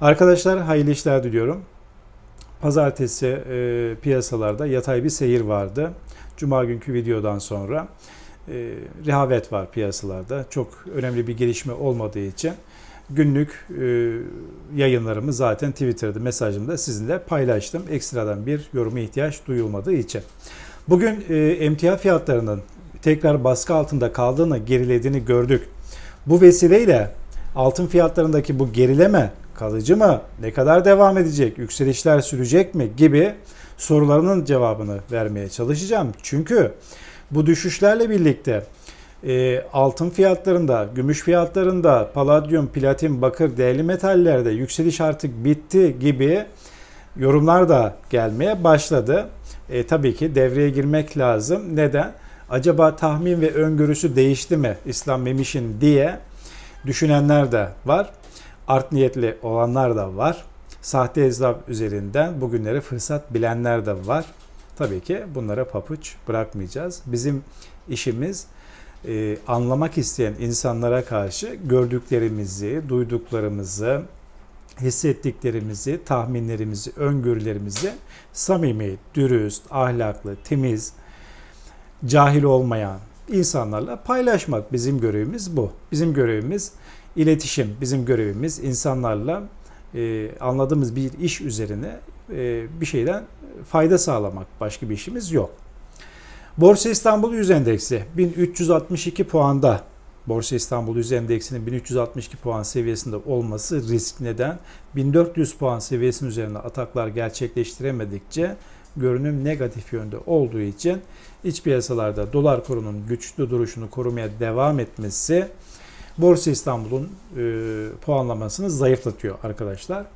Arkadaşlar hayırlı işler diliyorum. Pazartesi e, piyasalarda yatay bir seyir vardı. Cuma günkü videodan sonra e, rehavet var piyasalarda. Çok önemli bir gelişme olmadığı için günlük e, yayınlarımı zaten Twitter'da mesajımda sizinle paylaştım. Ekstradan bir yoruma ihtiyaç duyulmadığı için. Bugün e, emtia fiyatlarının tekrar baskı altında kaldığını, gerilediğini gördük. Bu vesileyle altın fiyatlarındaki bu gerileme kalıcı mı? Ne kadar devam edecek? Yükselişler sürecek mi? Gibi sorularının cevabını vermeye çalışacağım. Çünkü bu düşüşlerle birlikte e, altın fiyatlarında, gümüş fiyatlarında, paladyum, platin, bakır, değerli metallerde yükseliş artık bitti gibi yorumlar da gelmeye başladı. E, tabii ki devreye girmek lazım. Neden? Acaba tahmin ve öngörüsü değişti mi İslam Memiş'in diye düşünenler de var. Art niyetli olanlar da var. Sahte hesap üzerinden bugünleri fırsat bilenler de var. Tabii ki bunlara papuç bırakmayacağız. Bizim işimiz e, anlamak isteyen insanlara karşı gördüklerimizi, duyduklarımızı, hissettiklerimizi, tahminlerimizi, öngörülerimizi samimi, dürüst, ahlaklı, temiz, cahil olmayan insanlarla paylaşmak bizim görevimiz bu. Bizim görevimiz iletişim, bizim görevimiz insanlarla e, anladığımız bir iş üzerine e, bir şeyden fayda sağlamak. Başka bir işimiz yok. Borsa İstanbul Yüz Endeksi 1362 puanda. Borsa İstanbul Yüz Endeksinin 1362 puan seviyesinde olması risk neden? 1400 puan seviyesinin üzerine ataklar gerçekleştiremedikçe görünüm negatif yönde olduğu için iç piyasalarda dolar kurunun güçlü duruşunu korumaya devam etmesi Borsa İstanbul'un e, puanlamasını zayıflatıyor arkadaşlar.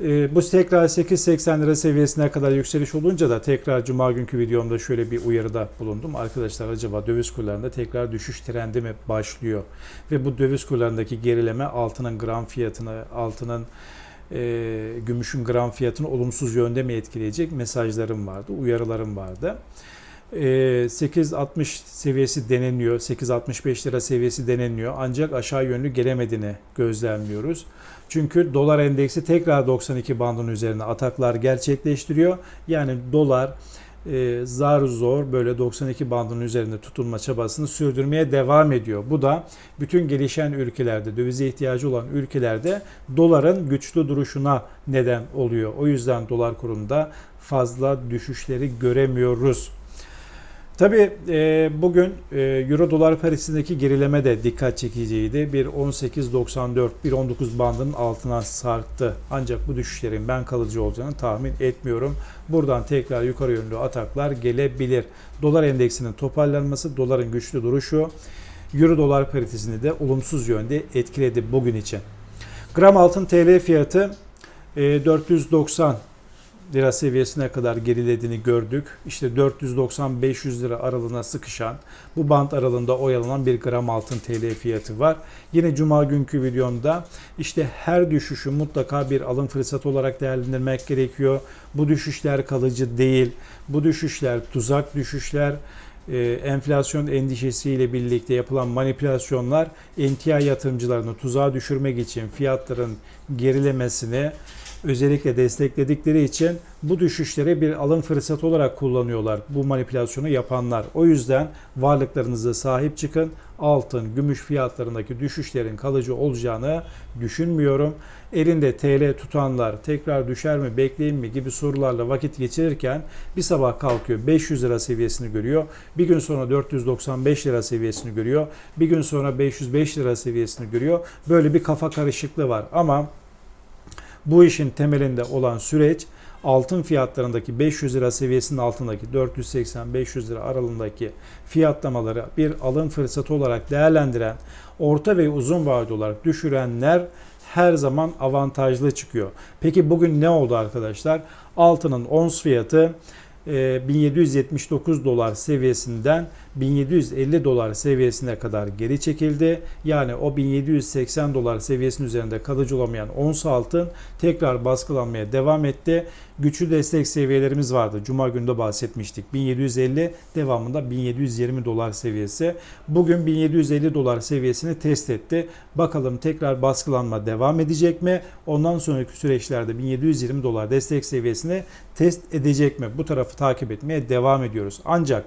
E, bu tekrar 8.80 lira seviyesine kadar yükseliş olunca da tekrar Cuma günkü videomda şöyle bir uyarıda bulundum. Arkadaşlar acaba döviz kurlarında tekrar düşüş trendi mi başlıyor? Ve bu döviz kurlarındaki gerileme altının gram fiyatını, altının e, gümüşün gram fiyatını olumsuz yönde mi etkileyecek mesajlarım vardı, uyarılarım vardı. 8.60 seviyesi deneniyor. 8.65 lira seviyesi deneniyor. Ancak aşağı yönlü gelemediğini gözlemliyoruz. Çünkü dolar endeksi tekrar 92 bandının üzerine ataklar gerçekleştiriyor. Yani dolar e, zar zor böyle 92 bandının üzerinde tutunma çabasını sürdürmeye devam ediyor. Bu da bütün gelişen ülkelerde, dövize ihtiyacı olan ülkelerde doların güçlü duruşuna neden oluyor. O yüzden dolar kurunda fazla düşüşleri göremiyoruz. Tabii e, bugün e, Euro dolar paritesindeki gerileme de dikkat çekiciydi. Bir 18.94, 1.19 bandının altına sarktı. Ancak bu düşüşlerin ben kalıcı olacağını tahmin etmiyorum. Buradan tekrar yukarı yönlü ataklar gelebilir. Dolar endeksinin toparlanması, doların güçlü duruşu Euro dolar paritesini de olumsuz yönde etkiledi bugün için. Gram altın TL fiyatı e, 490 lira seviyesine kadar gerilediğini gördük. İşte 490-500 lira aralığına sıkışan, bu bant aralığında oyalanan bir gram altın TL fiyatı var. Yine cuma günkü videomda işte her düşüşü mutlaka bir alım fırsatı olarak değerlendirmek gerekiyor. Bu düşüşler kalıcı değil. Bu düşüşler tuzak düşüşler enflasyon endişesiyle birlikte yapılan manipülasyonlar emtia yatırımcılarını tuzağa düşürmek için fiyatların gerilemesini özellikle destekledikleri için bu düşüşleri bir alım fırsatı olarak kullanıyorlar bu manipülasyonu yapanlar. O yüzden varlıklarınıza sahip çıkın. Altın, gümüş fiyatlarındaki düşüşlerin kalıcı olacağını düşünmüyorum. Elinde TL tutanlar tekrar düşer mi, bekleyin mi gibi sorularla vakit geçirirken bir sabah kalkıyor 500 lira seviyesini görüyor. Bir gün sonra 495 lira seviyesini görüyor. Bir gün sonra 505 lira seviyesini görüyor. Böyle bir kafa karışıklığı var ama bu işin temelinde olan süreç altın fiyatlarındaki 500 lira seviyesinin altındaki 480-500 lira aralığındaki fiyatlamaları bir alım fırsatı olarak değerlendiren orta ve uzun vadeli olarak düşürenler her zaman avantajlı çıkıyor. Peki bugün ne oldu arkadaşlar? Altının ons fiyatı e, 1779 dolar seviyesinden 1750 dolar seviyesine kadar geri çekildi. Yani o 1780 dolar seviyesinin üzerinde kalıcı olamayan ons altın tekrar baskılanmaya devam etti. Güçlü destek seviyelerimiz vardı. Cuma günü de bahsetmiştik. 1750 devamında 1720 dolar seviyesi. Bugün 1750 dolar seviyesini test etti. Bakalım tekrar baskılanma devam edecek mi? Ondan sonraki süreçlerde 1720 dolar destek seviyesini test edecek mi? Bu tarafı takip etmeye devam ediyoruz. Ancak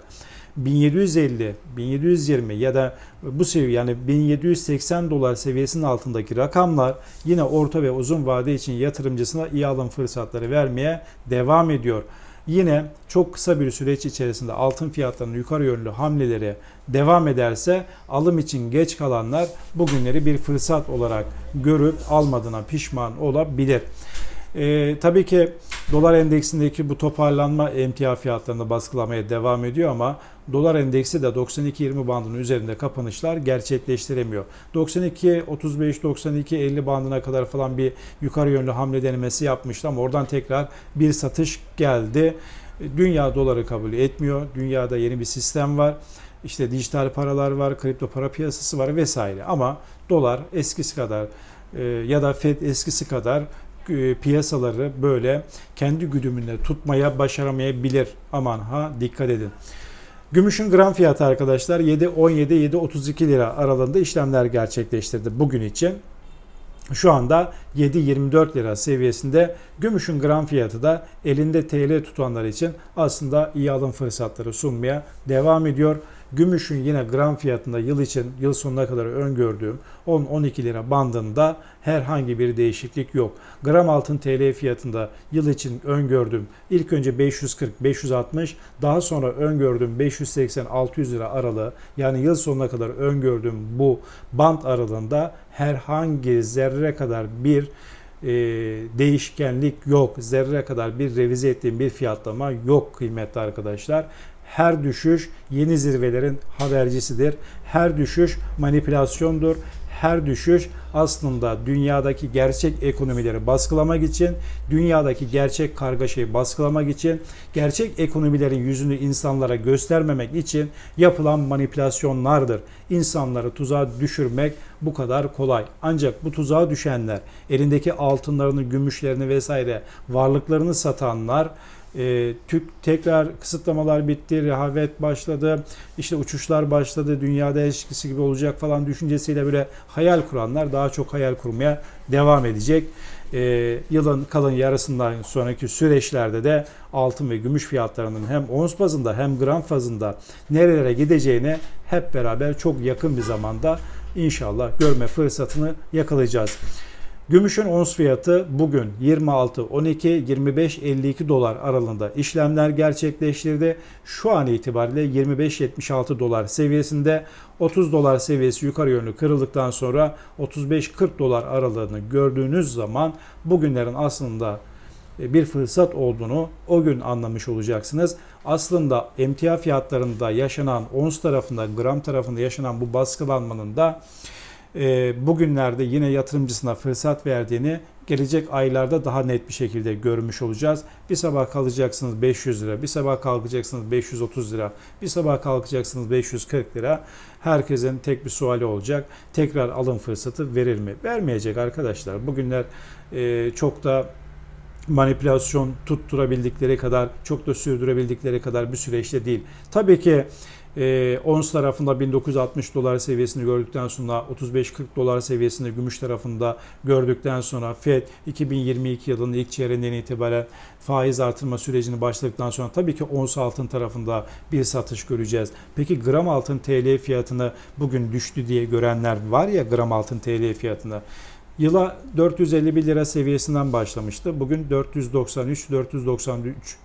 1750, 1720 ya da bu seviye yani 1780 dolar seviyesinin altındaki rakamlar yine orta ve uzun vade için yatırımcısına iyi alım fırsatları vermeye devam ediyor. Yine çok kısa bir süreç içerisinde altın fiyatlarının yukarı yönlü hamleleri devam ederse alım için geç kalanlar bugünleri bir fırsat olarak görüp almadığına pişman olabilir. Ee, tabii ki dolar endeksindeki bu toparlanma emtia fiyatlarını baskılamaya devam ediyor ama dolar endeksi de 92-20 bandının üzerinde kapanışlar gerçekleştiremiyor. 92 35 92 50 bandına kadar falan bir yukarı yönlü hamle denemesi yapmıştı ama oradan tekrar bir satış geldi. Dünya doları kabul etmiyor. Dünyada yeni bir sistem var. İşte dijital paralar var, kripto para piyasası var vesaire. Ama dolar eskisi kadar e, ya da Fed eskisi kadar piyasaları böyle kendi güdümünde tutmaya başaramayabilir. Aman ha dikkat edin. Gümüşün gram fiyatı arkadaşlar 7.17-7.32 lira aralığında işlemler gerçekleştirdi bugün için. Şu anda 7.24 lira seviyesinde gümüşün gram fiyatı da elinde TL tutanlar için aslında iyi alım fırsatları sunmaya devam ediyor. Gümüşün yine gram fiyatında yıl için yıl sonuna kadar öngördüğüm 10-12 lira bandında herhangi bir değişiklik yok. Gram altın TL fiyatında yıl için öngördüğüm ilk önce 540-560 daha sonra öngördüğüm 580-600 lira aralığı yani yıl sonuna kadar öngördüğüm bu band aralığında herhangi zerre kadar bir e, değişkenlik yok. Zerre kadar bir revize ettiğim bir fiyatlama yok kıymetli arkadaşlar. Her düşüş yeni zirvelerin habercisidir. Her düşüş manipülasyondur. Her düşüş aslında dünyadaki gerçek ekonomileri baskılamak için, dünyadaki gerçek kargaşayı baskılamak için, gerçek ekonomilerin yüzünü insanlara göstermemek için yapılan manipülasyonlardır. İnsanları tuzağa düşürmek bu kadar kolay. Ancak bu tuzağa düşenler, elindeki altınlarını, gümüşlerini vesaire varlıklarını satanlar e, Türk tekrar kısıtlamalar bitti, rehavet başladı, işte uçuşlar başladı, dünyada eskisi gibi olacak falan düşüncesiyle böyle hayal kuranlar daha çok hayal kurmaya devam edecek. E, yılın kalın yarısından sonraki süreçlerde de altın ve gümüş fiyatlarının hem ons bazında hem gram fazında nerelere gideceğini hep beraber çok yakın bir zamanda inşallah görme fırsatını yakalayacağız. Gümüşün ons fiyatı bugün 26, 12, 25, 52 dolar aralığında işlemler gerçekleştirdi. Şu an itibariyle 25-76 dolar seviyesinde 30 dolar seviyesi yukarı yönlü kırıldıktan sonra 35-40 dolar aralığını gördüğünüz zaman bugünlerin aslında bir fırsat olduğunu o gün anlamış olacaksınız. Aslında emtia fiyatlarında yaşanan ons tarafında, gram tarafında yaşanan bu baskılanmanın da e, bugünlerde yine yatırımcısına fırsat verdiğini gelecek aylarda daha net bir şekilde görmüş olacağız. Bir sabah kalkacaksınız 500 lira, bir sabah kalkacaksınız 530 lira, bir sabah kalkacaksınız 540 lira. Herkesin tek bir suali olacak. Tekrar alım fırsatı verir mi? Vermeyecek arkadaşlar. Bugünler e, çok da manipülasyon tutturabildikleri kadar, çok da sürdürebildikleri kadar bir süreçte değil. Tabii ki e, ons tarafında 1960 dolar seviyesini gördükten sonra 35-40 dolar seviyesinde gümüş tarafında gördükten sonra FED 2022 yılının ilk çeyreğinden itibaren faiz artırma sürecini başladıktan sonra tabii ki ons altın tarafında bir satış göreceğiz. Peki gram altın TL fiyatını bugün düştü diye görenler var ya gram altın TL fiyatını Yıla 451 lira seviyesinden başlamıştı. Bugün 493, 493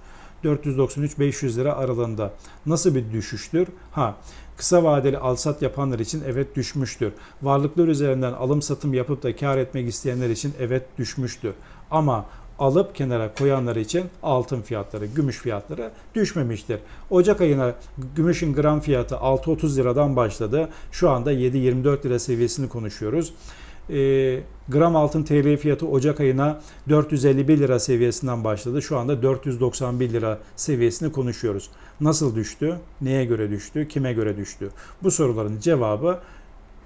493-500 lira aralığında. Nasıl bir düşüştür? Ha, kısa vadeli alsat yapanlar için evet düşmüştür. Varlıklar üzerinden alım satım yapıp da kar etmek isteyenler için evet düşmüştür. Ama alıp kenara koyanlar için altın fiyatları, gümüş fiyatları düşmemiştir. Ocak ayına gümüşün gram fiyatı 6.30 liradan başladı. Şu anda 7.24 lira seviyesini konuşuyoruz. E, gram altın TL fiyatı Ocak ayına 451 lira seviyesinden başladı. Şu anda 491 lira seviyesini konuşuyoruz. Nasıl düştü? Neye göre düştü? Kime göre düştü? Bu soruların cevabı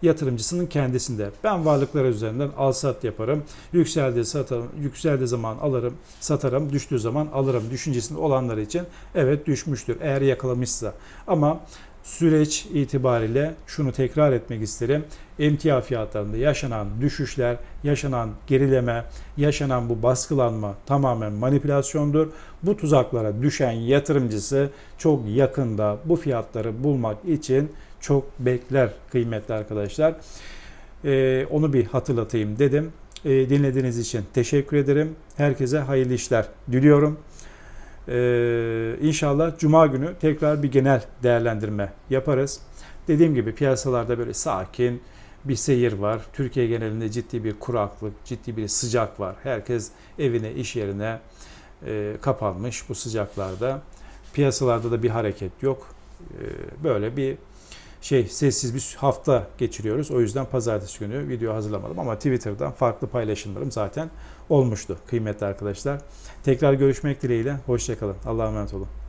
yatırımcısının kendisinde. Ben varlıklar üzerinden al sat yaparım. Yükseldiği satarım, yükseldiği zaman alırım, satarım, düştüğü zaman alırım düşüncesinde olanlar için evet düşmüştür eğer yakalamışsa. Ama süreç itibariyle şunu tekrar etmek isterim. Emtia fiyatlarında yaşanan düşüşler, yaşanan gerileme, yaşanan bu baskılanma tamamen manipülasyondur. Bu tuzaklara düşen yatırımcısı çok yakında bu fiyatları bulmak için çok bekler kıymetli arkadaşlar. Ee, onu bir hatırlatayım dedim. Ee, dinlediğiniz için teşekkür ederim. Herkese hayırlı işler diliyorum. Ee, inşallah Cuma günü tekrar bir genel değerlendirme yaparız. Dediğim gibi piyasalarda böyle sakin bir seyir var. Türkiye genelinde ciddi bir kuraklık, ciddi bir sıcak var. Herkes evine, iş yerine e, kapanmış bu sıcaklarda. Piyasalarda da bir hareket yok. E, böyle bir şey sessiz bir hafta geçiriyoruz. O yüzden pazartesi günü video hazırlamadım ama Twitter'dan farklı paylaşımlarım zaten olmuştu kıymetli arkadaşlar. Tekrar görüşmek dileğiyle. Hoşçakalın. Allah'a emanet olun.